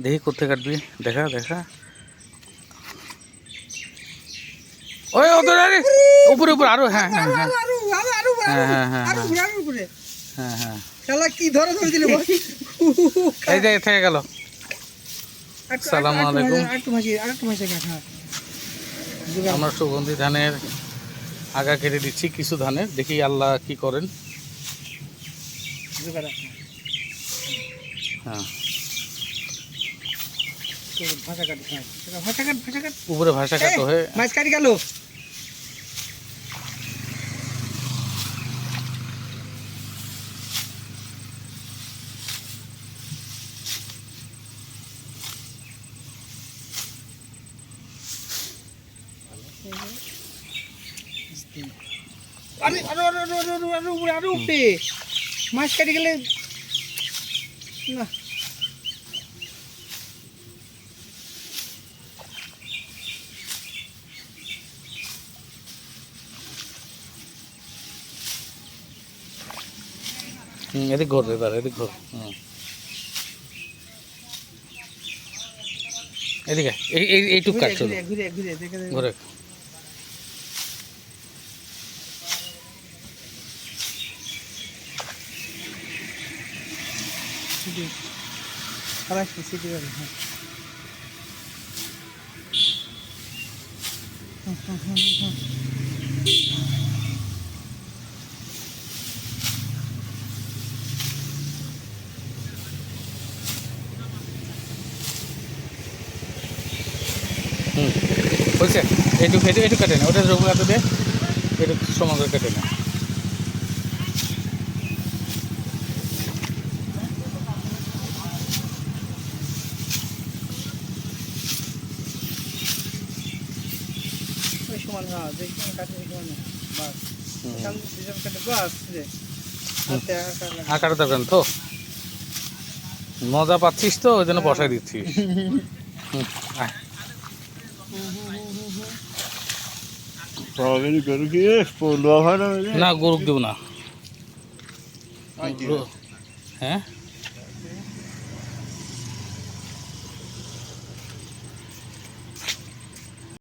দেখি কোথায় কাটবি? দেখা দেখা। ওই ওদের আরে উপরে উপরে আরও হ্যাঁ হ্যাঁ হ্যাঁ। আরও আরও আরও হ্যাঁ, হ্যাঁ, হ্যাঁ, হ্যাঁ। উপরে হ্যাঁ। হ্যাঁ কি ধরে ধরে দিলে এই যে থেকে গেল। সালামু আলাইকুম। আমরা সুগন্ধি ধানের আগা কেটে দিচ্ছি কিছু ধানের। দেখি আল্লাহ কি করেন। হ্যাঁ। ভাষা কাট হ্যাঁ ভাষা কাট ভাষা কাট। উপরে ভাষা কাট হয়ে মাছ কাটি গেল। আরে আরও আরও আরও আরও আরও আরও উপরে আরও উপরে। মাছ কাটি গেলে না। হুম, এদিক ঘর এবার এদিক ঘর হুম। এদিকে এই এই এইটুক কাট শুধু ঘুরে। ঘুরে সিটি হ্যাঁ। হুম, হুম, হুম, হুম, হুম। বলছে এইটুক এইটুক এইটুক কাটে না ওটা রঘু কাটে দে এইটুক সমান করে কেটে না। ওই সমান যেখানে কাটে ওই সমান বাস হুম। এখান দুজন কাটে বাস রে হাতে আঁকা লাগা। আঁকাটা দরকার তো। মজা পাচ্ছিস তো ওই জন্য বসাই দিচ্ছিস। Probably guru ki yes, polo hana. Na guru ki na. Thank you. Huh?